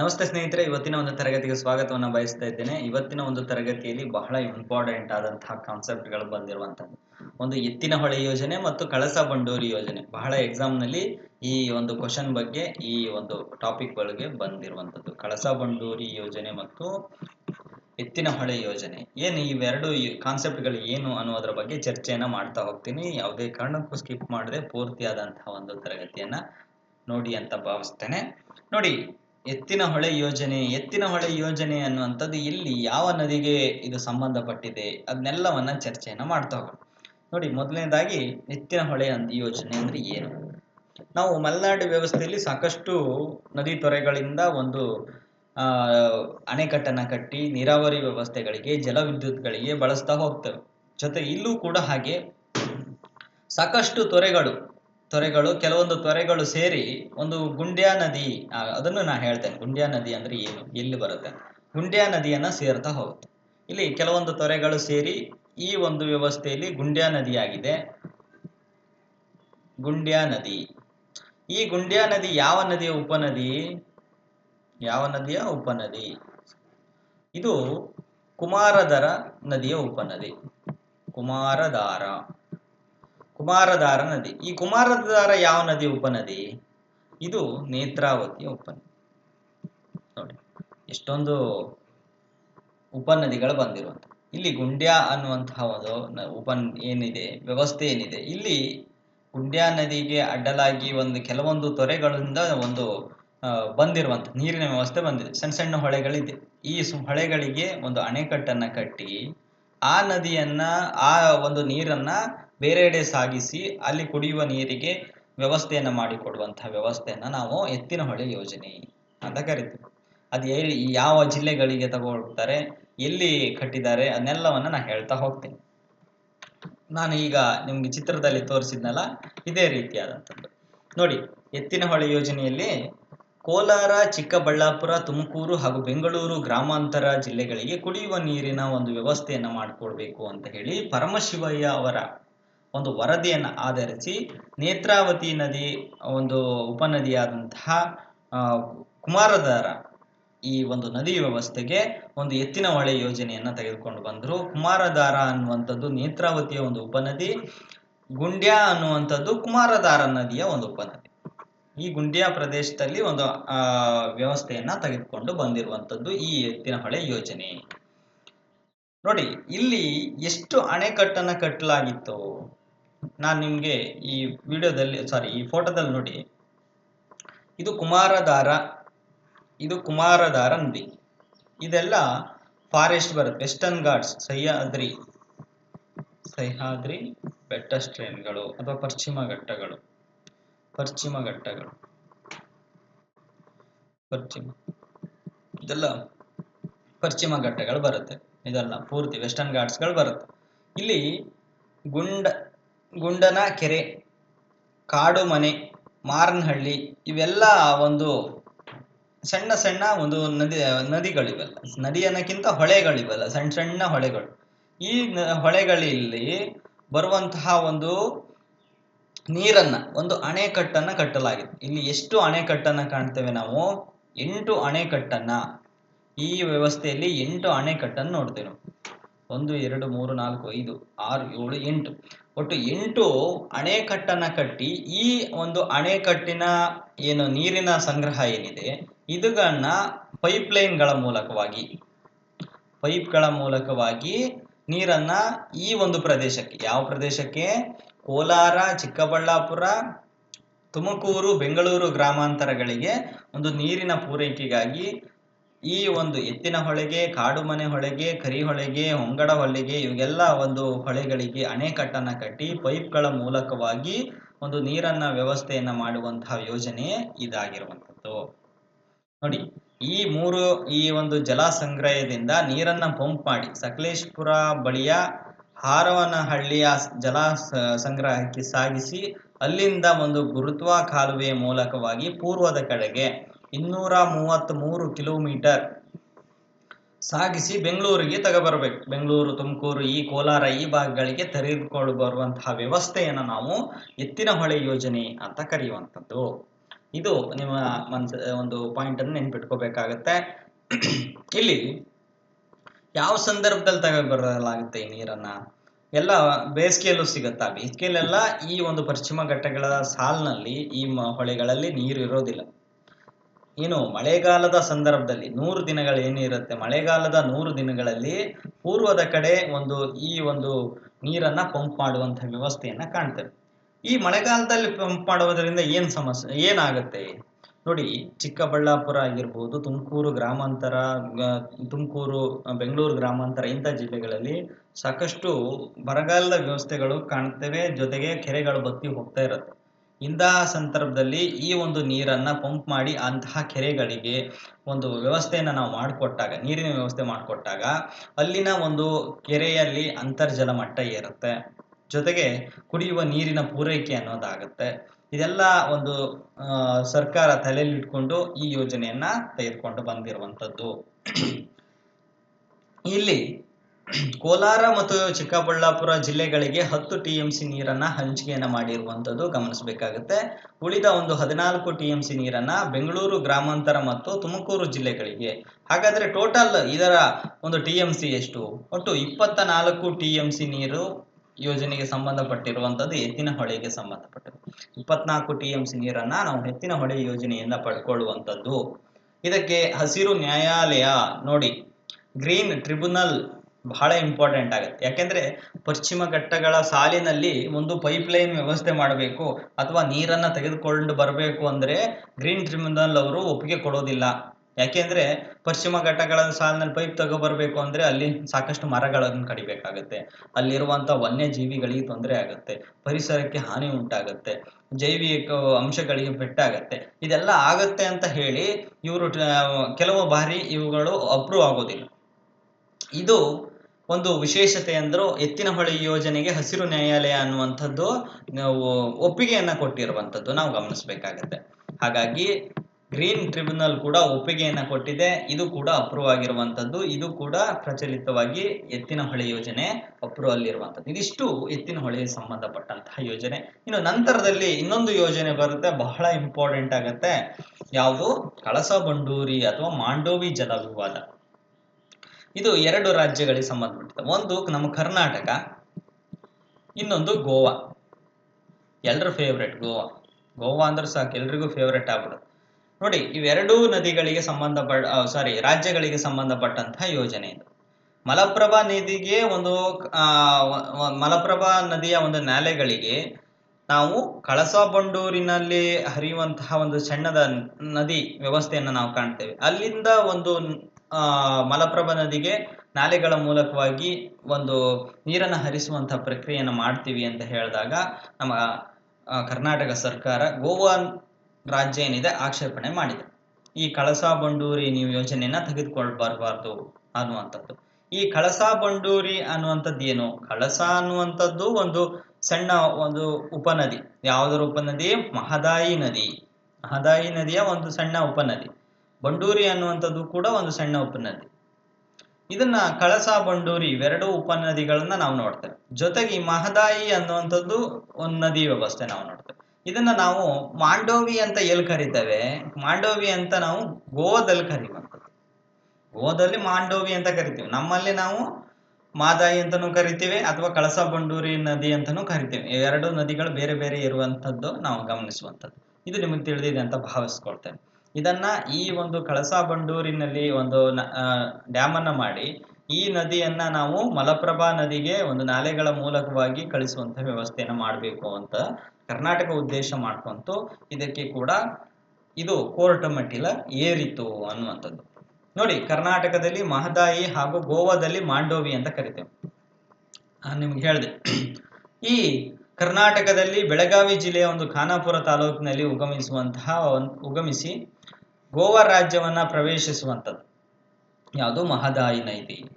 ನಮಸ್ತೆ ಸ್ನೇಹಿತರೆ, ಇವತ್ತಿನ ಒಂದು ತರಗತಿಗೆ ಸ್ವಾಗತವನ್ನು ಬಯಸ್ತಾ ಇದ್ದೇನೆ. ಇವತ್ತಿನ ಒಂದು ತರಗತಿಯಲ್ಲಿ ಬಹಳ ಇಂಪಾರ್ಟೆಂಟ್ ಆದಂತಹ ಕಾನ್ಸೆಪ್ಟ್ಗಳು ಬಂದಿರುವಂತದ್ದು. ಒಂದು ಎತ್ತಿನ ಹೊಳೆ ಯೋಜನೆ ಮತ್ತು ಕಳಸ ಬಂಡೂರಿ ಯೋಜನೆ. ಬಹಳ ಎಕ್ಸಾಮ್ನಲ್ಲಿ ಈ ಒಂದು ಕ್ವಶನ್ ಬಗ್ಗೆ ಈ ಒಂದು ಟಾಪಿಕ್ ಗಳಿಗೆ ಬಂದಿರುವಂತದ್ದು. ಕಳಸ ಬಂಡೂರಿ ಯೋಜನೆ ಮತ್ತು ಎತ್ತಿನ ಹೊಳೆ ಯೋಜನೆ. ಏನು ಇವೆರಡು ಕಾನ್ಸೆಪ್ಟ್ಗಳು ಏನು ಅನ್ನೋದ್ರ ಬಗ್ಗೆ ಚರ್ಚೆಯನ್ನ ಮಾಡ್ತಾ ಹೋಗ್ತೀನಿ. ಯಾವುದೇ ಕಾರಣಕ್ಕೂ ಸ್ಕಿಪ್ ಮಾಡದೆ ಪೂರ್ತಿಯಾದಂತಹ ಒಂದು ತರಗತಿಯನ್ನ ನೋಡಿ ಅಂತ ಭಾವಿಸ್ತೇನೆ. ನೋಡಿ ಎತ್ತಿನ ಹೊಳೆ ಯೋಜನೆ, ಎತ್ತಿನ ಹೊಳೆ ಯೋಜನೆ ಅನ್ನುವಂಥದ್ದು ಇಲ್ಲಿ ಯಾವ ನದಿಗೆ ಇದು ಸಂಬಂಧಪಟ್ಟಿದೆ ಅದನ್ನೆಲ್ಲವನ್ನ ಚರ್ಚೆಯನ್ನ ಮಾಡ್ತಾ ಹೋಗೋಣ. ನೋಡಿ, ಮೊದಲನೇದಾಗಿ ಎತ್ತಿನ ಹೊಳೆ ಅಂತ ಯೋಜನೆ ಅಂದ್ರೆ ಏನು? ನಾವು ಮಲೆನಾಡು ವ್ಯವಸ್ಥೆಯಲ್ಲಿ ಸಾಕಷ್ಟು ನದಿ ತೊರೆಗಳಿಂದ ಒಂದು, ಆ, ಅಣೆಕಟ್ಟನ್ನ ಕಟ್ಟಿ ನೀರಾವರಿ ವ್ಯವಸ್ಥೆಗಳಿಗೆ, ಜಲವಿದ್ಯುತ್ಗಳಿಗೆ ಬಳಸ್ತಾ ಹೋಗ್ತೇವೆ. ಜೊತೆ ಇಲ್ಲೂ ಕೂಡ ಹಾಗೆ ಸಾಕಷ್ಟು ತೊರೆಗಳು ತೊರೆಗಳು, ಕೆಲವೊಂದು ತೊರೆಗಳು ಸೇರಿ ಒಂದು ಗುಂಡ್ಯಾ ನದಿ ಅದನ್ನು ನಾ ಹೇಳ್ತೇನೆ. ಗುಂಡ್ಯಾ ನದಿ ಅಂದ್ರೆ ಏನು? ಎಲ್ಲಿ ಬರುತ್ತೆ? ಗುಂಡ್ಯಾ ನದಿಯನ್ನ ಸೇರ್ತಾ ಹೋಗುತ್ತೆ. ಇಲ್ಲಿ ಕೆಲವೊಂದು ತೊರೆಗಳು ಸೇರಿ ಈ ಒಂದು ವ್ಯವಸ್ಥೆಯಲ್ಲಿ ಗುಂಡ್ಯಾ ನದಿಯಾಗಿದೆ. ಗುಂಡ್ಯಾ ನದಿ. ಈ ಗುಂಡ್ಯಾ ನದಿ ಯಾವ ನದಿಯ ಉಪನದಿ? ಯಾವ ನದಿಯ ಉಪನದಿ? ಇದು ಕುಮಾರಧರ ನದಿಯ ಉಪನದಿ. ಕುಮಾರಧಾರ. ಕುಮಾರಧಾರ ನದಿ. ಈ ಕುಮಾರಧಾರ ಯಾವ ನದಿ ಉಪನದಿ? ಇದು ನೇತ್ರಾವತಿಯ ಉಪನದಿ. ನೋಡಿ, ಎಷ್ಟೊಂದು ಉಪನದಿಗಳು ಬಂದಿರುವಂತ ಇಲ್ಲಿ ಗುಂಡ್ಯಾ ಅನ್ನುವಂತಹ ಒಂದು ಉಪನ್ ಏನಿದೆ, ವ್ಯವಸ್ಥೆ ಏನಿದೆ, ಇಲ್ಲಿ ಗುಂಡ್ಯಾ ನದಿಗೆ ಅಡ್ಡಲಾಗಿ ಒಂದು ಕೆಲವೊಂದು ತೊರೆಗಳಿಂದ ಒಂದು ಬಂದಿರುವಂತ ನೀರಿನ ವ್ಯವಸ್ಥೆ ಬಂದಿದೆ. ಸಣ್ಣ ಸಣ್ಣ ಹೊಳೆಗಳಿದೆ. ಈ ಹೊಳೆಗಳಿಗೆ ಒಂದು ಅಣೆಕಟ್ಟನ್ನ ಕಟ್ಟಿ ಆ ನದಿಯನ್ನ, ಆ ಒಂದು ನೀರನ್ನ ಬೇರೆಡೆ ಸಾಗಿಸಿ ಅಲ್ಲಿ ಕುಡಿಯುವ ನೀರಿಗೆ ವ್ಯವಸ್ಥೆಯನ್ನ ಮಾಡಿಕೊಡುವಂತಹ ವ್ಯವಸ್ಥೆಯನ್ನ ನಾವು ಎತ್ತಿನ ಹೊಳೆ ಯೋಜನೆ ಅಂತ ಕರಿತೀವಿ. ಅದು ಯಾವ ಜಿಲ್ಲೆಗಳಿಗೆ ತಗೊಳ್ತಾರೆ, ಎಲ್ಲಿ ಕಟ್ಟಿದ್ದಾರೆ ಅದನ್ನೆಲ್ಲವನ್ನ ನಾನು ಹೇಳ್ತಾ ಹೋಗ್ತೀನಿ. ನಾನು ಈಗ ನಿಮ್ಗೆ ಚಿತ್ರದಲ್ಲಿ ತೋರಿಸಿದ್ನಲ್ಲ, ಇದೇ ರೀತಿಯಾದಂಥದ್ದು. ನೋಡಿ ಎತ್ತಿನ ಹೊಳೆ ಯೋಜನೆಯಲ್ಲಿ ಕೋಲಾರ, ಚಿಕ್ಕಬಳ್ಳಾಪುರ, ತುಮಕೂರು ಹಾಗೂ ಬೆಂಗಳೂರು ಗ್ರಾಮಾಂತರ ಜಿಲ್ಲೆಗಳಿಗೆ ಕುಡಿಯುವ ನೀರಿನ ಒಂದು ವ್ಯವಸ್ಥೆಯನ್ನು ಮಾಡಿಕೊಡ್ಬೇಕು ಅಂತ ಹೇಳಿ ಪರಮಶಿವಯ್ಯ ಅವರ ಒಂದು ವರದಿಯನ್ನು ಆಧರಿಸಿ ನೇತ್ರಾವತಿ ನದಿ ಒಂದು ಉಪನದಿಯಾದಂತಹ ಕುಮಾರಧಾರ ಈ ಒಂದು ನದಿ ವ್ಯವಸ್ಥೆಗೆ ಒಂದು ಎತ್ತಿನ ಹೊಳೆ ಯೋಜನೆಯನ್ನು ತೆಗೆದುಕೊಂಡು ಬಂದರು. ಕುಮಾರಧಾರ ಅನ್ನುವಂಥದ್ದು ನೇತ್ರಾವತಿಯ ಒಂದು ಉಪನದಿ, ಗುಂಡ್ಯ ಅನ್ನುವಂಥದ್ದು ಕುಮಾರಧಾರ ನದಿಯ ಒಂದು ಉಪನದಿ. ಈ ಗುಂಡಿಯಾ ಪ್ರದೇಶದಲ್ಲಿ ಒಂದು ವ್ಯವಸ್ಥೆಯನ್ನ ತೆಗೆದುಕೊಂಡು ಬಂದಿರುವಂತದ್ದು ಈ ಎತ್ತಿನ ಹೊಳೆ ಯೋಜನೆ. ನೋಡಿ, ಇಲ್ಲಿ ಎಷ್ಟು ಅಣೆಕಟ್ಟನ್ನ ಕಟ್ಟಲಾಗಿತ್ತು? ನಾನು ನಿಮ್ಗೆ ಈ ವಿಡಿಯೋದಲ್ಲಿ ಸಾರಿ ಈ ಫೋಟೋದಲ್ಲಿ ನೋಡಿ. ಇದು ಕುಮಾರಧಾರ ಇದು ಕುಮಾರಧಾರ ನದಿ ಇದೆಲ್ಲ ಫಾರೆಸ್ಟ್ ಬರುತ್ತೆ, ವೆಸ್ಟರ್ನ್ ಘಾಟ್ಸ್, ಸಹ್ಯಾದ್ರಿ ಸಹ್ಯಾದ್ರಿ ಬೆಟ್ಟ ಸ್ಟ್ರೇನ್ಗಳು ಅಥವಾ ಪಶ್ಚಿಮ ಘಟ್ಟಗಳು. ಪಶ್ಚಿಮ ಘಟ್ಟಗಳು. ಪಶ್ಚಿಮ. ಇದೆಲ್ಲ ಪಶ್ಚಿಮ ಘಟ್ಟಗಳು ಬರುತ್ತೆ. ಇದೆಲ್ಲ ಪೂರ್ತಿ ವೆಸ್ಟರ್ನ್ ಘಾಟ್ಸ್ಗಳು ಬರುತ್ತೆ. ಇಲ್ಲಿ ಗುಂಡ ಗುಂಡನ ಕೆರೆ ಕಾಡು ಮನೆ ಮಾರನಹಳ್ಳಿ ಇವೆಲ್ಲ ಒಂದು ಸಣ್ಣ ಸಣ್ಣ ಒಂದು ನದಿ, ನದಿಗಳಿವೆಲ್ಲ. ನದಿ ಅನ್ನೋಕ್ಕಿಂತ ಹೊಳೆಗಳಿವೆಲ್ಲ. ಸಣ್ಣ ಸಣ್ಣ ಹೊಳೆಗಳು. ಈ ಹೊಳೆಗಳಲ್ಲಿ ಬರುವಂತಹ ಒಂದು ನೀರನ್ನ, ಒಂದು ಅಣೆಕಟ್ಟನ್ನ ಕಟ್ಟಲಾಗಿದೆ. ಇಲ್ಲಿ ಎಷ್ಟು ಅಣೆಕಟ್ಟನ್ನ ಕಾಣ್ತೇವೆ ನಾವು? ಎಂಟು ಅಣೆಕಟ್ಟನ್ನ. ಈ ವ್ಯವಸ್ಥೆಯಲ್ಲಿ ಎಂಟು ಅಣೆಕಟ್ಟನ್ನು ನೋಡ್ತೇವೆ ನಾವು. ಒಂದು, ಎರಡು, ಮೂರು, ನಾಲ್ಕು, ಐದು, ಆರು, ಏಳು, ಎಂಟು. ಒಟ್ಟು ಎಂಟು ಅಣೆಕಟ್ಟನ್ನ ಕಟ್ಟಿ, ಈ ಒಂದು ಅಣೆಕಟ್ಟಿನ ಏನು ನೀರಿನ ಸಂಗ್ರಹ ಏನಿದೆ ಇದುಗಳನ್ನ ಪೈಪ್ ಲೈನ್ಗಳ ಮೂಲಕವಾಗಿ, ಪೈಪ್ಗಳ ಮೂಲಕವಾಗಿ ನೀರನ್ನ ಈ ಒಂದು ಪ್ರದೇಶಕ್ಕೆ, ಯಾವ ಪ್ರದೇಶಕ್ಕೆ? ಕೋಲಾರ, ಚಿಕ್ಕಬಳ್ಳಾಪುರ, ತುಮಕೂರು, ಬೆಂಗಳೂರು ಗ್ರಾಮಾಂತರಗಳಿಗೆ ಒಂದು ನೀರಿನ ಪೂರೈಕೆಗಾಗಿ ಈ ಒಂದು ಎತ್ತಿನ ಹೊಳೆಗೆ, ಕಾಡು ಮನೆ ಹೊಳೆಗೆ ಕರಿಹೊಳೆಗೆ ಹೊಂಗಡ ಹೊಳೆಗೆ ಇವೆಲ್ಲ ಒಂದು ಹೊಳೆಗಳಿಗೆ ಅಣೆಕಟ್ಟನ್ನು ಕಟ್ಟಿ ಪೈಪ್ಗಳ ಮೂಲಕವಾಗಿ ಒಂದು ನೀರನ್ನ ವ್ಯವಸ್ಥೆಯನ್ನ ಮಾಡುವಂತಹ ಯೋಜನೆ ಇದಾಗಿರುವಂಥದ್ದು. ನೋಡಿ, ಈ ಮೂರು, ಈ ಒಂದು ಜಲ ಸಂಗ್ರಹದಿಂದ ನೀರನ್ನ ಪಂಪ್ ಮಾಡಿ ಸಕಲೇಶ್ಪುರ ಬಳಿಯ ಹಾರವನಹಳ್ಳಿಯ ಜಲ ಸಂಗ್ರಹಕ್ಕೆ ಸಾಗಿಸಿ ಅಲ್ಲಿಂದ ಒಂದು ಗುರುತ್ವ ಕಾಲುವೆಯ ಮೂಲಕವಾಗಿ ಪೂರ್ವದ ಕಡೆಗೆ ಇನ್ನೂರ ಮೂವತ್ತ್ ಮೂರು ಕಿಲೋಮೀಟರ್ ಸಾಗಿಸಿ ಬೆಂಗಳೂರಿಗೆ ತಗಬರ್ಬೇಕು. ಬೆಂಗಳೂರು, ತುಮಕೂರು, ಈ ಕೋಲಾರ ಈ ಭಾಗಗಳಿಗೆ ತೆರೆದುಕೊಂಡು ಬರುವಂತಹ ವ್ಯವಸ್ಥೆಯನ್ನು ನಾವು ಎತ್ತಿನ ಹೊಳೆ ಯೋಜನೆ ಅಂತ ಕರೆಯುವಂಥದ್ದು. ಇದು ನಿಮ್ಮ ಮನ್ಸ, ಒಂದು ಪಾಯಿಂಟ್ ಅನ್ನು ನೆನ್ಪಿಟ್ಕೋಬೇಕಾಗತ್ತೆ. ಇಲ್ಲಿ ಯಾವ ಸಂದರ್ಭದಲ್ಲಿ ತಗೊಬರಲಾಗುತ್ತೆ ಈ ನೀರನ್ನ? ಎಲ್ಲ ಬೇಸಿಗೆಯಲ್ಲೂ ಸಿಗುತ್ತಾ? ಬೇಸಿಗೆಯಲ್ಲೆಲ್ಲ ಈ ಒಂದು ಪಶ್ಚಿಮ ಘಟ್ಟಗಳ ಸಾಲಿನಲ್ಲಿ ಈ ಹೊಳೆಗಳಲ್ಲಿ ನೀರು ಇರೋದಿಲ್ಲ. ಏನು ಮಳೆಗಾಲದ ಸಂದರ್ಭದಲ್ಲಿ ನೂರು ದಿನಗಳು ಏನಿರುತ್ತೆ ಮಳೆಗಾಲದ ನೂರು ದಿನಗಳಲ್ಲಿ ಪೂರ್ವದ ಕಡೆ ಒಂದು ಈ ಒಂದು ನೀರನ್ನ ಪಂಪ್ ಮಾಡುವಂತಹ ವ್ಯವಸ್ಥೆಯನ್ನ ಕಾಣ್ತೇವೆ. ಈ ಮಳೆಗಾಲದಲ್ಲಿ ಪಂಪ್ ಮಾಡುವುದರಿಂದ ಏನ್ ಸಮಸ್ಯೆ, ಏನಾಗುತ್ತೆ? ನೋಡಿ, ಚಿಕ್ಕಬಳ್ಳಾಪುರ ಆಗಿರ್ಬೋದು, ತುಮಕೂರು ಗ್ರಾಮಾಂತರ ತುಮಕೂರು ಬೆಂಗಳೂರು ಗ್ರಾಮಾಂತರ ಇಂಥ ಜಿಲ್ಲೆಗಳಲ್ಲಿ ಸಾಕಷ್ಟು ಬರಗಾಲದ ವ್ಯವಸ್ಥೆಗಳು ಕಾಣ್ತೇವೆ, ಜೊತೆಗೆ ಕೆರೆಗಳು ಬತ್ತಿ ಹೋಗ್ತಾ ಇರುತ್ತೆ. ಇಂತಹ ಸಂದರ್ಭದಲ್ಲಿ ಈ ಒಂದು ನೀರನ್ನ ಪಂಪ್ ಮಾಡಿ ಅಂತಹ ಕೆರೆಗಳಿಗೆ ಒಂದು ವ್ಯವಸ್ಥೆಯನ್ನು ನಾವು ಮಾಡಿಕೊಟ್ಟಾಗ, ನೀರಿನ ವ್ಯವಸ್ಥೆ ಮಾಡಿಕೊಟ್ಟಾಗ ಅಲ್ಲಿನ ಒಂದು ಕೆರೆಯಲ್ಲಿ ಅಂತರ್ಜಲ ಮಟ್ಟ ಏರುತ್ತೆ. ಜೊತೆಗೆ ಕುಡಿಯುವ ನೀರಿನ ಪೂರೈಕೆ ಅನ್ನೋದಾಗುತ್ತೆ. ಇದೆಲ್ಲ ಒಂದು ಸರ್ಕಾರ ತಲೆಯಲ್ಲಿ ಇಟ್ಕೊಂಡು ಈ ಯೋಜನೆಯನ್ನ ತೆಗೆದುಕೊಂಡು ಬಂದಿರುವಂತದ್ದು ಇಲ್ಲಿ ಕೋಲಾರ ಮತ್ತು ಚಿಕ್ಕಬಳ್ಳಾಪುರ ಜಿಲ್ಲೆಗಳಿಗೆ ಹತ್ತು ಟಿ ಎಂ ಸಿ ನೀರನ್ನ ಹಂಚಿಕೆಯನ್ನ ಮಾಡಿರುವಂತದ್ದು ಗಮನಿಸಬೇಕಾಗುತ್ತೆ. ಉಳಿದ ಒಂದು ಹದಿನಾಲ್ಕು ಟಿ ಎಂ ಸಿ ನೀರನ್ನ ಬೆಂಗಳೂರು ಗ್ರಾಮಾಂತರ ಮತ್ತು ತುಮಕೂರು ಜಿಲ್ಲೆಗಳಿಗೆ. ಹಾಗಾದ್ರೆ ಟೋಟಲ್ ಇದರ ಒಂದು ಟಿ ಎಂ ಸಿ ಎಷ್ಟು? ಒಟ್ಟು ಇಪ್ಪತ್ತ ನಾಲ್ಕು ಟಿ ಎಂ ಸಿ ನೀರು ಯೋಜನೆಗೆ ಸಂಬಂಧಪಟ್ಟಿರುವಂತದ್ದು ಎತ್ತಿನ ಹೊಳೆಗೆ ಸಂಬಂಧಪಟ್ಟದ್ದು. ಇಪ್ಪತ್ನಾಲ್ಕು ಟಿ ಎಂ ಸಿ ನೀರನ್ನ ನಾವು ಎತ್ತಿನ ಹೊಳೆ ಯೋಜನೆಯಿಂದ ಪಡ್ಕೊಳ್ಳುವಂಥದ್ದು. ಇದಕ್ಕೆ ಹಸಿರು ನ್ಯಾಯಾಲಯ ನೋಡಿ, ಗ್ರೀನ್ ಟ್ರಿಬ್ಯುನಲ್ ಬಹಳ ಇಂಪಾರ್ಟೆಂಟ್ ಆಗುತ್ತೆ. ಯಾಕೆಂದ್ರೆ ಪಶ್ಚಿಮ ಘಟ್ಟಗಳ ಸಾಲಿನಲ್ಲಿ ಒಂದು ಪೈಪ್ ಲೈನ್ ವ್ಯವಸ್ಥೆ ಮಾಡಬೇಕು ಅಥವಾ ನೀರನ್ನ ತೆಗೆದುಕೊಂಡು ಬರಬೇಕು ಅಂದ್ರೆ ಗ್ರೀನ್ ಟ್ರಿಬ್ಯುನಲ್ ಅವರು ಒಪ್ಪಿಗೆ ಕೊಡೋದಿಲ್ಲ. ಯಾಕೆಂದ್ರೆ ಪಶ್ಚಿಮ ಘಟ್ಟಗಳ ಸಾಲಿನಲ್ಲಿ ಪೈಪ್ ತಗೊಬರ್ಬೇಕು ಅಂದ್ರೆ ಅಲ್ಲಿ ಸಾಕಷ್ಟು ಮರಗಳನ್ನು ಕಡಿಬೇಕಾಗತ್ತೆ. ಅಲ್ಲಿರುವಂತ ವನ್ಯಜೀವಿಗಳಿಗೆ ತೊಂದರೆ ಆಗುತ್ತೆ, ಪರಿಸರಕ್ಕೆ ಹಾನಿ ಉಂಟಾಗತ್ತೆ, ಜೈವಿಕ ಅಂಶಗಳಿಗೆ ಪೆಟ್ಟಾಗತ್ತೆ. ಇದೆಲ್ಲ ಆಗತ್ತೆ ಅಂತ ಹೇಳಿ ಇವರು ಕೆಲವು ಬಾರಿ ಇವುಗಳು ಅಪ್ರೂವ್ ಆಗೋದಿಲ್ಲ. ಇದು ಒಂದು ವಿಶೇಷತೆ ಅಂದ್ರು ಎತ್ತಿನ ಹೊಳೆ ಯೋಜನೆಗೆ ಹಸಿರು ನ್ಯಾಯಾಲಯ ಅನ್ನುವಂಥದ್ದು ನಾವು ಒಪ್ಪಿಗೆಯನ್ನ ಕೊಟ್ಟಿರುವಂಥದ್ದು ನಾವು ಗಮನಿಸಬೇಕಾಗತ್ತೆ. ಹಾಗಾಗಿ ಗ್ರೀನ್ ಟ್ರಿಬ್ಯುನಲ್ ಕೂಡ ಒಪ್ಪಿಗೆಯನ್ನ ಕೊಟ್ಟಿದೆ. ಇದು ಕೂಡ ಅಪ್ರೂವ್ ಆಗಿರುವಂತದ್ದು. ಇದು ಕೂಡ ಪ್ರಚಲಿತವಾಗಿ ಎತ್ತಿನ ಹೊಳೆ ಯೋಜನೆ ಅಪ್ರೂವ್ ಅಲ್ಲಿರುವಂತದ್ದು. ಇದಿಷ್ಟು ಎತ್ತಿನ ಹೊಳೆಗೆ ಸಂಬಂಧಪಟ್ಟಂತಹ ಯೋಜನೆ. ಇನ್ನು ನಂತರದಲ್ಲಿ ಇನ್ನೊಂದು ಯೋಜನೆ ಬರುತ್ತೆ. ಬಹಳ ಇಂಪಾರ್ಟೆಂಟ್ ಆಗುತ್ತೆ. ಯಾವುದು? ಕಳಸ ಬಂಡೂರಿ ಅಥವಾ ಮಾಂಡೋವಿ ಜಲ ವಿವಾದ. ಇದು ಎರಡು ರಾಜ್ಯಗಳಿಗೆ ಸಂಬಂಧಪಟ್ಟಿದೆ. ಒಂದು ನಮ್ಮ ಕರ್ನಾಟಕ, ಇನ್ನೊಂದು ಗೋವಾ. ಎಲ್ಲರ ಫೇವ್ರೆಟ್ ಗೋವಾ. ಗೋವಾ ಅಂದ್ರೆ ಸಾಕು. ಎಲ್ರಿಗೂ ಫೇವ್ರೆಟ್ ಆಗ್ಬಿಡುತ್ತೆ. ನೋಡಿ, ಇವೆರಡೂ ನದಿಗಳಿಗೆ ಸಂಬಂಧಪಟ್ಟ ಸಾರಿ ರಾಜ್ಯಗಳಿಗೆ ಸಂಬಂಧಪಟ್ಟಂತಹ ಯೋಜನೆ ಇದು. ಮಲಪ್ರಭಾ ನದಿಗೆ ಒಂದು ಮಲಪ್ರಭಾ ನದಿಯ ಒಂದು ನಾಲೆಗಳಿಗೆ ನಾವು ಕಳಸಾ ಬಂಡೂರಿನಲ್ಲಿ ಹರಿಯುವಂತಹ ಒಂದು ಸಣ್ಣದ ನದಿ ವ್ಯವಸ್ಥೆಯನ್ನು ನಾವು ಕಾಣ್ತೇವೆ. ಅಲ್ಲಿಂದ ಒಂದು ಮಲಪ್ರಭಾ ನದಿಗೆ ನಾಲೆಗಳ ಮೂಲಕವಾಗಿ ಒಂದು ನೀರನ್ನು ಹರಿಸುವಂತಹ ಪ್ರಕ್ರಿಯೆಯನ್ನು ಮಾಡ್ತೀವಿ ಅಂತ ಹೇಳಿದಾಗ ನಮ್ಮ ಕರ್ನಾಟಕ ಸರ್ಕಾರ ಗೋವಾ ರಾಜ್ಯ ಏನಿದೆ ಆಕ್ಷೇಪಣೆ ಮಾಡಿದೆ. ಈ ಕಳಸಾ ಬಂಡೂರಿ ನೀವು ಯೋಜನೆಯನ್ನ ತೆಗೆದುಕೊಳ್ಬಾರ್ಬಾರ್ದು ಬರಬಾರ್ದು ಅನ್ನುವಂಥದ್ದು. ಈ ಕಳಸಾ ಬಂಡೂರಿ ಅನ್ನುವಂಥದ್ದು ಏನು? ಕಳಸಾ ಅನ್ನುವಂಥದ್ದು ಒಂದು ಸಣ್ಣ ಒಂದು ಉಪನದಿ. ಯಾವುದರ ಉಪನದಿ? ಮಹದಾಯಿ ನದಿ. ಮಹದಾಯಿ ನದಿಯ ಒಂದು ಸಣ್ಣ ಉಪನದಿ. ಬಂಡೂರಿ ಅನ್ನುವಂಥದ್ದು ಕೂಡ ಒಂದು ಸಣ್ಣ ಉಪನದಿ. ಇದನ್ನ ಕಳಸಾ ಬಂಡೂರಿ ಇವೆರಡು ಉಪನದಿಗಳನ್ನ ನಾವು ನೋಡ್ತೇವೆ. ಜೊತೆಗೆ ಮಹದಾಯಿ ಅನ್ನುವಂಥದ್ದು ಒಂದು ನದಿ ವ್ಯವಸ್ಥೆ ನಾವು ನೋಡ್ತೇವೆ. ಇದನ್ನ ನಾವು ಮಾಂಡೋವಿ ಅಂತ ಎಲ್ಲಿ ಕರಿತೇವೆ? ಮಾಂಡೋವಿ ಅಂತ ನಾವು ಗೋವಾದಲ್ಲಿ ಕರಿವಂಥದ್ದು. ಗೋವಾದಲ್ಲಿ ಮಾಂಡೋವಿ ಅಂತ ಕರಿತೀವಿ. ನಮ್ಮಲ್ಲಿ ನಾವು ಮಾದಾಯಿ ಅಂತಾನೂ ಕರಿತೀವಿ, ಅಥವಾ ಕಳಸ ಬಂಡೂರಿ ನದಿ ಅಂತಾನೂ ಕರಿತೀವಿ. ಎರಡು ನದಿಗಳು ಬೇರೆ ಬೇರೆ ಇರುವಂತದ್ದು ನಾವು ಗಮನಿಸುವಂಥದ್ದು. ಇದು ನಿಮಗೆ ತಿಳಿದಿದೆ ಅಂತ ಭಾವಿಸ್ಕೊಳ್ತೇನೆ. ಇದನ್ನ ಈ ಒಂದು ಕಳಸಾ ಬಂಡೂರಿನಲ್ಲಿ ಒಂದು ಡ್ಯಾಮ್ ಅನ್ನ ಮಾಡಿ ಈ ನದಿಯನ್ನ ನಾವು ಮಲಪ್ರಭಾ ನದಿಗೆ ಒಂದು ನಾಲೆಗಳ ಮೂಲಕವಾಗಿ ಕಳಿಸುವಂತ ವ್ಯವಸ್ಥೆಯನ್ನ ಮಾಡಬೇಕು ಅಂತ ಕರ್ನಾಟಕ ಉದ್ದೇಶ ಮಾಡ್ಕೊಂತು. ಇದಕ್ಕೆ ಕೂಡ ಇದು ಕೋರ್ಟ್ ಮಟ್ಟಿಲ ಏರಿತು ಅನ್ನುವಂಥದ್ದು. ನೋಡಿ, ಕರ್ನಾಟಕದಲ್ಲಿ ಮಹದಾಯಿ ಹಾಗೂ ಗೋವಾದಲ್ಲಿ ಮಾಂಡೋವಿ ಅಂತ ಕರಿತೇವೆ. ನಾನು ನಿಮ್ಗೆ ಹೇಳಿದೆ. ಈ ಕರ್ನಾಟಕದಲ್ಲಿ ಬೆಳಗಾವಿ ಜಿಲ್ಲೆಯ ಒಂದು ಖಾನಾಪುರ ತಾಲೂಕಿನಲ್ಲಿ ಉಗಮಿಸುವಂತಹ, ಉಗಮಿಸಿ ಗೋವಾ ರಾಜ್ಯವನ್ನ ಪ್ರವೇಶಿಸುವಂಥದ್ದು. ಯಾವುದು ಮಹದಾಯಿ ನದಿ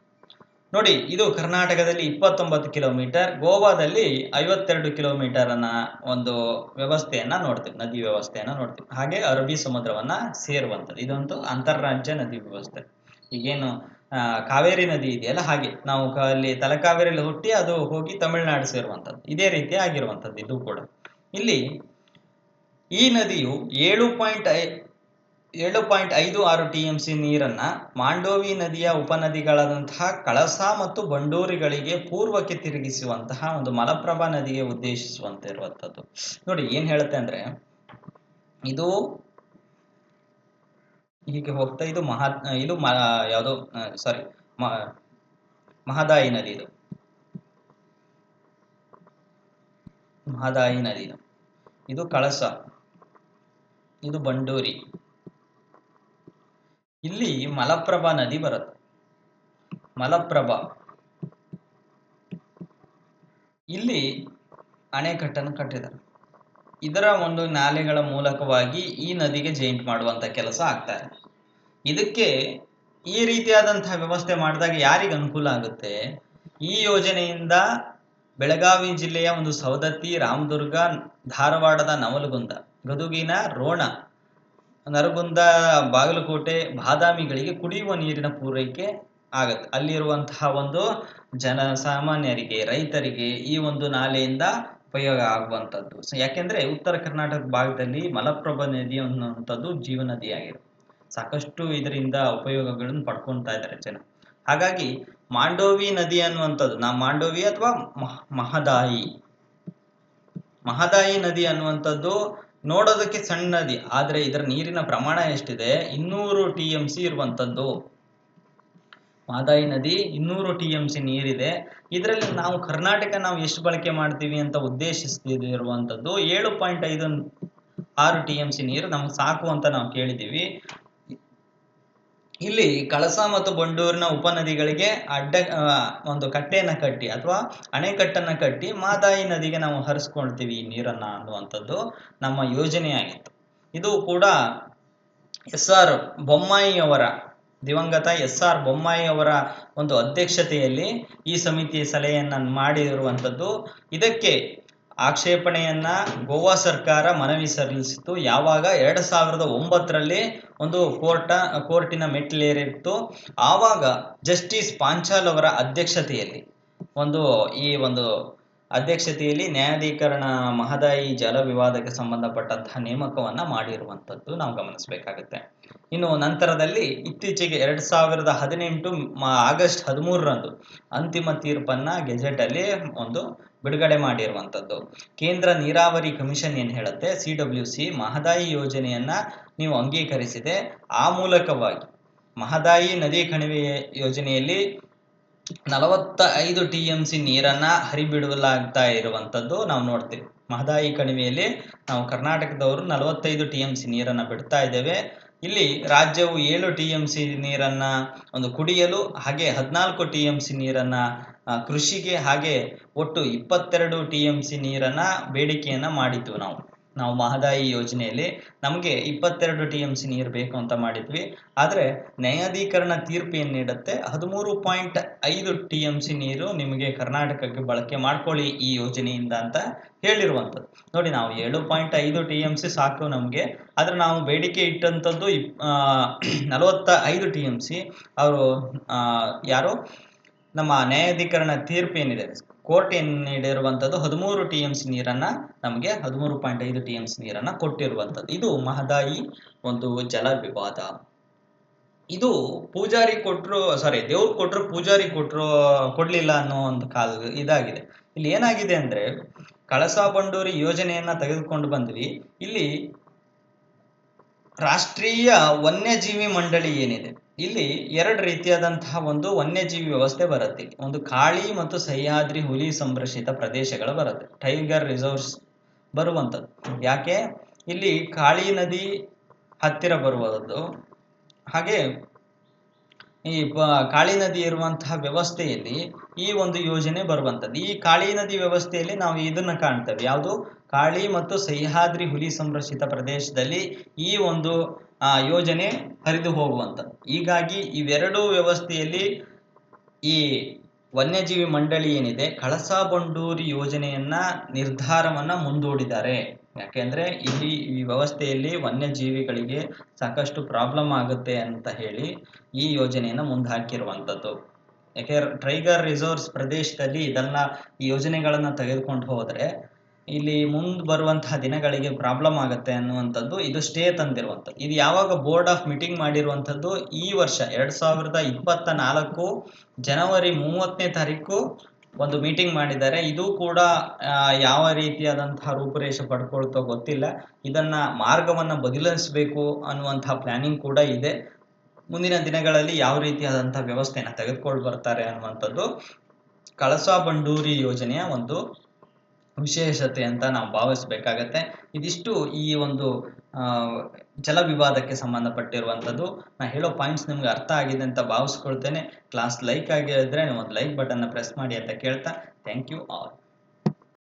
ನೋಡಿ, ಇದು ಕರ್ನಾಟಕದಲ್ಲಿ ಇಪ್ಪತ್ತೊಂಬತ್ತು ಕಿಲೋಮೀಟರ್, ಗೋವಾದಲ್ಲಿ ಐವತ್ತೆರಡು ಕಿಲೋಮೀಟರ್ ಅನ್ನ ಒಂದು ವ್ಯವಸ್ಥೆಯನ್ನ ನೋಡ್ತೀವಿ, ನದಿ ವ್ಯವಸ್ಥೆಯನ್ನ ನೋಡ್ತೀವಿ. ಹಾಗೆ ಅರಬ್ಬಿ ಸಮುದ್ರವನ್ನ ಸೇರುವಂಥದ್ದು. ಇದೊಂದು ಅಂತಾರಾಜ್ಯ ನದಿ ವ್ಯವಸ್ಥೆ. ಈಗೇನು ಕಾವೇರಿ ನದಿ ಇದೆಯಲ್ಲ, ಹಾಗೆ ನಾವು ಅಲ್ಲಿ ತಲಕಾವೇರಿಯಲ್ಲಿ ಹುಟ್ಟಿ ಅದು ಹೋಗಿ ತಮಿಳುನಾಡು ಸೇರುವಂಥದ್ದು. ಇದೇ ರೀತಿ ಆಗಿರುವಂಥದ್ದು, ಇದು ಕೂಡ. ಇಲ್ಲಿ ಈ ನದಿಯು ಏಳು ಪಾಯಿಂಟ್ ಐ ಏಳು ಪಾಯಿಂಟ್ ಐದು ಆರು ಟಿ ಎಂ ಸಿ ನೀರನ್ನ ಮಾಂಡೋವಿ ನದಿಯ ಉಪನದಿಗಳಾದಂತಹ ಕಳಸ ಮತ್ತು ಬಂಡೂರಿಗಳಿಗೆ ಪೂರ್ವಕ್ಕೆ ತಿರುಗಿಸುವಂತಹ ಒಂದು ಮಲಪ್ರಭಾ ನದಿಗೆ ಉದ್ದೇಶಿಸುವಂತೆ ಇರುವಂತದ್ದು ನೋಡಿ, ಏನ್ ಹೇಳುತ್ತೆ ಅಂದ್ರೆ, ಇದು ಹೀಗೆ ಹೋಗ್ತಾ, ಇದು ಮಹಾ, ಇದು ಯಾವುದು ಸಾರಿ ಮಹದಾಯಿ ನದಿ ಇದು. ಮಹದಾಯಿ ನದಿ ಇದು ಕಳಸ, ಇದು ಬಂಡೂರಿ. ಇಲ್ಲಿ ಮಲಪ್ರಭಾ ನದಿ ಬರುತ್ತೆ. ಮಲಪ್ರಭಾ. ಇಲ್ಲಿ ಅಣೆಕಟ್ಟನ್ನು ಕಟ್ಟಿದ್ದಾರೆ. ಇದರ ಒಂದು ನಾಲೆಗಳ ಮೂಲಕವಾಗಿ ಈ ನದಿಗೆ ಜೈಂಟ್ ಮಾಡುವಂತ ಕೆಲಸ ಆಗ್ತಾ ಇದೆ. ಇದಕ್ಕೆ ಈ ರೀತಿಯಾದಂತಹ ವ್ಯವಸ್ಥೆ ಮಾಡಿದಾಗ ಯಾರಿಗೆ ಅನುಕೂಲ ಆಗುತ್ತೆ? ಈ ಯೋಜನೆಯಿಂದ ಬೆಳಗಾವಿ ಜಿಲ್ಲೆಯ ಒಂದು ಸವದತ್ತಿ, ರಾಮದುರ್ಗ, ಧಾರವಾಡದ ನವಲಗುಂದ, ಗದುಗಿನ, ರೋಣ ನರಗುಂದ, ಬಾಗಲಕೋಟೆ, ಬಾದಾಮಿಗಳಿಗೆ ಕುಡಿಯುವ ನೀರಿನ ಪೂರೈಕೆ ಆಗತ್ತೆ. ಅಲ್ಲಿರುವಂತಹ ಒಂದು ಜನ ಸಾಮಾನ್ಯರಿಗೆ, ರೈತರಿಗೆ ಈ ಒಂದು ನಾಲೆಯಿಂದ ಉಪಯೋಗ ಆಗುವಂಥದ್ದು. ಯಾಕೆಂದ್ರೆ ಉತ್ತರ ಕರ್ನಾಟಕ ಭಾಗದಲ್ಲಿ ಮಲಪ್ರಭಾ ನದಿ ಅನ್ನುವಂಥದ್ದು ಜೀವ ನದಿಯಾಗಿದೆ. ಸಾಕಷ್ಟು ಇದರಿಂದ ಉಪಯೋಗಗಳನ್ನು ಪಡ್ಕೊಳ್ತಾ ಇದ್ದಾರೆ ಜನ. ಹಾಗಾಗಿ ಮಾಂಡೋವಿ ನದಿ ಅನ್ನುವಂಥದ್ದು, ನಾ ಮಾಂಡೋವಿ ಅಥವಾ ಮಹದಾಯಿ. ಮಹದಾಯಿ ನದಿ ಅನ್ನುವಂಥದ್ದು ನೋಡೋದಕ್ಕೆ ಸಣ್ಣ ನದಿ ಆದ್ರೆ ಇದರ ನೀರಿನ ಪ್ರಮಾಣ ಎಷ್ಟಿದೆ? ಇನ್ನೂರು ಟಿ ಎಂ ಸಿ ಇರುವಂತದ್ದು ಮಾದಾಯಿ ನದಿ, ಇನ್ನೂರು ಟಿ ಎಂ ಸಿ ನೀರಿದೆ. ಇದರಲ್ಲಿ ನಾವು ಕರ್ನಾಟಕ ನಾವು ಎಷ್ಟು ಬಳಕೆ ಮಾಡ್ತೀವಿ ಅಂತ ಉದ್ದೇಶಿಸ್ತಿರುವಂತದ್ದು ಏಳು ಪಾಯಿಂಟ್ ಐದು ಆರು ಟಿ ಎಂ ಸಿ ನೀರು ನಮ್ಗೆ ಸಾಕು ಅಂತ ನಾವು ಕೇಳಿದ್ದೀವಿ. ಇಲ್ಲಿ ಕಳಸಾ ಮತ್ತು ಬಂಡೂರಿನ ಉಪನದಿಗಳಿಗೆ ಅಡ್ಡ ಒಂದು ಕಟ್ಟೆಯನ್ನು ಕಟ್ಟಿ ಅಥವಾ ಅಣೆಕಟ್ಟನ್ನು ಕಟ್ಟಿ ಮಾದಾಯಿ ನದಿಗೆ ನಾವು ಹರಿಸ್ಕೊಳ್ತೀವಿ ಈ ನೀರನ್ನ ಅನ್ನುವಂಥದ್ದು ನಮ್ಮ ಯೋಜನೆಯಾಗಿತ್ತು. ಇದು ಕೂಡ ಎಸ್ ಆರ್ ಬೊಮ್ಮಾಯಿಯವರ, ದಿವಂಗತ ಎಸ್ ಆರ್ ಬೊಮ್ಮಾಯಿ ಅವರ ಒಂದು ಅಧ್ಯಕ್ಷತೆಯಲ್ಲಿ ಈ ಸಮಿತಿ ಸಲಹೆಯನ್ನ ಮಾಡಿರುವಂಥದ್ದು. ಇದಕ್ಕೆ ಆಕ್ಷೇಪಣೆಯನ್ನ ಗೋವಾ ಸರ್ಕಾರ ಮನವಿ ಸಲ್ಲಿಸಿತು ಯಾವಾಗ ಎರಡ್ ಸಾವಿರದ ಒಂಬತ್ತರಲ್ಲಿ ಒಂದು ಕೋರ್ಟ, ಕೋರ್ಟಿನ ಮೆಟ್ಟಿಲೇರಿತ್ತು. ಆವಾಗ ಜಸ್ಟಿಸ್ ಪಾಂಚಾಲ್ ಅವರ ಅಧ್ಯಕ್ಷತೆಯಲ್ಲಿ, ಒಂದು ಈ ಒಂದು ಅಧ್ಯಕ್ಷತೆಯಲ್ಲಿ ನ್ಯಾಯಾಧೀಕರಣ ಮಹದಾಯಿ ಜಲ ವಿವಾದಕ್ಕೆ ಸಂಬಂಧಪಟ್ಟಂತಹ ನೇಮಕವನ್ನ ಮಾಡಿರುವಂತದ್ದು ನಾವು ಗಮನಿಸಬೇಕಾಗುತ್ತೆ. ಇನ್ನು ನಂತರದಲ್ಲಿ ಇತ್ತೀಚೆಗೆ ಎರಡ್ ಸಾವಿರದ ಹದಿನೆಂಟು ಆಗಸ್ಟ್ ಹದಿಮೂರರಂದು ಅಂತಿಮ ತೀರ್ಪನ್ನ ಗೆಜೆಟ್ ಅಲ್ಲಿ ಒಂದು ಬಿಡುಗಡೆ ಮಾಡಿರುವಂಥದ್ದು ಕೇಂದ್ರ ನೀರಾವರಿ ಕಮಿಷನ್ ಏನು ಹೇಳುತ್ತೆ? ಸಿ ಡಬ್ಲ್ಯೂ ಸಿ ಮಹದಾಯಿ ಯೋಜನೆಯನ್ನ ನೀವು ಅಂಗೀಕರಿಸಿದೆ. ಆ ಮೂಲಕವಾಗಿ ಮಹದಾಯಿ ನದಿ ಕಣಿವೆ ಯೋಜನೆಯಲ್ಲಿ ನಲವತ್ತ ಐದು ಟಿ ಎಂ ಸಿ ನೀರನ್ನ ಹರಿಬಿಡಲಾಗ್ತಾ ಇರುವಂಥದ್ದು ನಾವು ನೋಡ್ತೀವಿ. ಮಹದಾಯಿ ಕಣಿವೆಯಲ್ಲಿ ನಾವು ಕರ್ನಾಟಕದವರು ನಲವತ್ತೈದು ಟಿ ಎಂ ಸಿ ನೀರನ್ನ ಬಿಡ್ತಾ ಇದ್ದೇವೆ. ಇಲ್ಲಿ ರಾಜ್ಯವು ಏಳು ಟಿ ಎಂ ಸಿ ನೀರನ್ನ ಒಂದು ಕುಡಿಯಲು ಹಾಗೆ ಹದಿನಾಲ್ಕು ಟಿ ಎಂ ಸಿ ನೀರನ್ನ ಕೃಷಿಗೆ ಹಾಗೆ ಒಟ್ಟು ಇಪ್ಪತ್ತೆರಡು ಟಿ ಎಂ ಸಿ ನೀರನ್ನ ಬೇಡಿಕೆಯನ್ನ ಮಾಡಿದ್ವು ನಾವು. ನಾವು ಮಹದಾಯಿ ಯೋಜನೆಯಲ್ಲಿ ನಮಗೆ ಇಪ್ಪತ್ತೆರಡು ಟಿ ಎಂ ಸಿ ನೀರು ಬೇಕು ಅಂತ ಮಾಡಿದ್ವಿ. ಆದರೆ ನ್ಯಾಯಾಧೀಕರಣ ತೀರ್ಪು ಏನು ನೀಡುತ್ತೆ? ಹದಿಮೂರು ಪಾಯಿಂಟ್ ಐದು ಟಿ ಎಂ ಸಿ ನೀರು ನಿಮಗೆ ಕರ್ನಾಟಕಕ್ಕೆ ಬಳಕೆ ಮಾಡ್ಕೊಳ್ಳಿ ಈ ಯೋಜನೆಯಿಂದ ಅಂತ ಹೇಳಿರುವಂಥದ್ದು. ನೋಡಿ, ನಾವು ಏಳು ಪಾಯಿಂಟ್ ಐದು ಟಿ ಎಂ ಸಿ ಸಾಕು ನಮಗೆ. ಆದರೆ ನಾವು ಬೇಡಿಕೆ ಇಟ್ಟಂಥದ್ದು ಇಪ್ ನಲವತ್ತ ಐದು ಟಿ ಎಂ ಸಿ. ಅವರು ಯಾರು? ನಮ್ಮ ನ್ಯಾಯಾಧಿಕರಣ ತೀರ್ಪು ಏನಿದೆ? ಕೋರ್ಟ್ ಏನ್ ನೀಡಿರುವಂಥದ್ದು ಹದಿಮೂರು ಟಿ ಎಂ ಸಿ ನೀರನ್ನ ನಮಗೆ ಹದಿಮೂರು ಪಾಯಿಂಟ್ ಐದು ಟಿ ಎಂ ಸಿ ನೀರನ್ನ ಕೊಟ್ಟಿರುವಂಥದ್ದು. ಇದು ಮಹದಾಯಿ ಒಂದು ಜಲ ವಿವಾದ. ಇದು ಪೂಜಾರಿ ಕೊಟ್ರು ಸಾರಿ ದೇವ್ರು ಕೊಟ್ರು, ಪೂಜಾರಿ ಕೊಟ್ರು, ಕೊಡ್ಲಿಲ್ಲ ಅನ್ನೋ ಒಂದು ಕಾಲ ಇದಾಗಿದೆ. ಇಲ್ಲಿ ಏನಾಗಿದೆ ಅಂದ್ರೆ, ಕಳಸಾ ಬಂಡೂರಿ ಯೋಜನೆಯನ್ನ ತೆಗೆದುಕೊಂಡು ಬಂದ್ವಿ. ಇಲ್ಲಿ ರಾಷ್ಟ್ರೀಯ ವನ್ಯಜೀವಿ ಮಂಡಳಿ ಏನಿದೆ? ಇಲ್ಲಿ ಎರಡು ರೀತಿಯಾದಂತಹ ಒಂದು ವನ್ಯಜೀವಿ ವ್ಯವಸ್ಥೆ ಬರುತ್ತೆ. ಒಂದು ಕಾಳಿ ಮತ್ತು ಸಹ್ಯಾದ್ರಿ ಹುಲಿ ಸಂರಕ್ಷಿತ ಪ್ರದೇಶಗಳು ಬರುತ್ತೆ. ಟೈಗರ್ ರಿಸರ್ವ್ಸ್ ಬರುವಂಥದ್ದು. ಯಾಕೆ? ಇಲ್ಲಿ ಕಾಳಿ ನದಿ ಹತ್ತಿರ ಬರುವುದು ಹಾಗೆ ಈ ಕಾಳಿ ನದಿ ಇರುವಂತಹ ವ್ಯವಸ್ಥೆಯಲ್ಲಿ ಈ ಒಂದು ಯೋಜನೆ ಬರುವಂಥದ್ದು. ಈ ಕಾಳಿ ನದಿ ವ್ಯವಸ್ಥೆಯಲ್ಲಿ ನಾವು ಇದನ್ನ ಕಾಣ್ತೇವೆ. ಯಾವುದು? ಕಾಳಿ ಮತ್ತು ಸಹ್ಯಾದ್ರಿ ಹುಲಿ ಸಂರಕ್ಷಿತ ಪ್ರದೇಶದಲ್ಲಿ ಈ ಒಂದು ಆ ಯೋಜನೆ ಹರಿದು ಹೋಗುವಂತ. ಹೀಗಾಗಿ ಇವೆರಡೂ ವ್ಯವಸ್ಥೆಯಲ್ಲಿ ಈ ವನ್ಯಜೀವಿ ಮಂಡಳಿ ಏನಿದೆ ಕಳಸಾ ಬಂಡೂರಿ ಯೋಜನೆಯನ್ನ ನಿರ್ಧಾರವನ್ನ ಮುಂದೂಡಿದ್ದಾರೆ. ಯಾಕೆಂದ್ರೆ ಇಲ್ಲಿ ಈ ವ್ಯವಸ್ಥೆಯಲ್ಲಿ ವನ್ಯಜೀವಿಗಳಿಗೆ ಸಾಕಷ್ಟು ಪ್ರಾಬ್ಲಮ್ ಆಗುತ್ತೆ ಅಂತ ಹೇಳಿ ಈ ಯೋಜನೆಯನ್ನ ಮುಂದೆ ಹಾಕಿರುವಂಥದ್ದು ಯಾಕೆ ಟೈಗರ್ ರಿಸೋರ್ಸ್ ಪ್ರದೇಶದಲ್ಲಿ ಇದನ್ನ ಈ ಯೋಜನೆಗಳನ್ನ ತೆಗೆದುಕೊಂಡು ಹೋದ್ರೆ ಇಲ್ಲಿ ಮುಂದೆ ಬರುವಂತಹ ದಿನಗಳಿಗೆ ಪ್ರಾಬ್ಲಮ್ ಆಗುತ್ತೆ ಅನ್ನುವಂಥದ್ದು ಇದು ಸ್ಟೇ ತಂದಿರುವಂಥದ್ದು. ಇದು ಯಾವಾಗ ಬೋರ್ಡ್ ಆಫ್ ಮೀಟಿಂಗ್ ಮಾಡಿರುವಂಥದ್ದು ಈ ವರ್ಷ, ಎರಡ್ ಸಾವಿರದ ಇಪ್ಪತ್ತ ನಾಲ್ಕು ಜನವರಿ ಮೂವತ್ತನೇ ತಾರೀಕು ಒಂದು ಮೀಟಿಂಗ್ ಮಾಡಿದ್ದಾರೆ. ಇದು ಕೂಡ ಯಾವ ರೀತಿಯಾದಂತಹ ರೂಪುರೇಷೆ ಪಡ್ಕೊಳ್ತೋ ಗೊತ್ತಿಲ್ಲ. ಇದನ್ನ ಮಾರ್ಗವನ್ನ ಬದಲಿಸಬೇಕು ಅನ್ನುವಂತಹ ಪ್ಲಾನಿಂಗ್ ಕೂಡ ಇದೆ. ಮುಂದಿನ ದಿನಗಳಲ್ಲಿ ಯಾವ ರೀತಿಯಾದಂತಹ ವ್ಯವಸ್ಥೆನ ತೆಗೆದುಕೊಂಡು ಬರ್ತಾರೆ ಅನ್ನುವಂಥದ್ದು ಕಳಸಾ ಬಂಡೂರಿ ಯೋಜನೆಯ ಒಂದು ವಿಶೇಷತೆ ಅಂತ ನಾವು ಭಾವಿಸಬೇಕಾಗತ್ತೆ. ಇದಿಷ್ಟು ಈ ಒಂದು ಜಲ ವಿವಾದಕ್ಕೆ ಸಂಬಂಧಪಟ್ಟಿರುವಂಥದ್ದು. ನಾ ಹೇಳೋ ಪಾಯಿಂಟ್ಸ್ ನಿಮ್ಗೆ ಅರ್ಥ ಆಗಿದೆ ಅಂತ ಭಾವಿಸ್ಕೊಳ್ತೇನೆ. ಕ್ಲಾಸ್ ಲೈಕ್ ಆಗಿದ್ರೆ ಒಂದು ಲೈಕ್ ಬಟನ್ನ ಪ್ರೆಸ್ ಮಾಡಿ ಅಂತ ಕೇಳ್ತಾ. Thank you all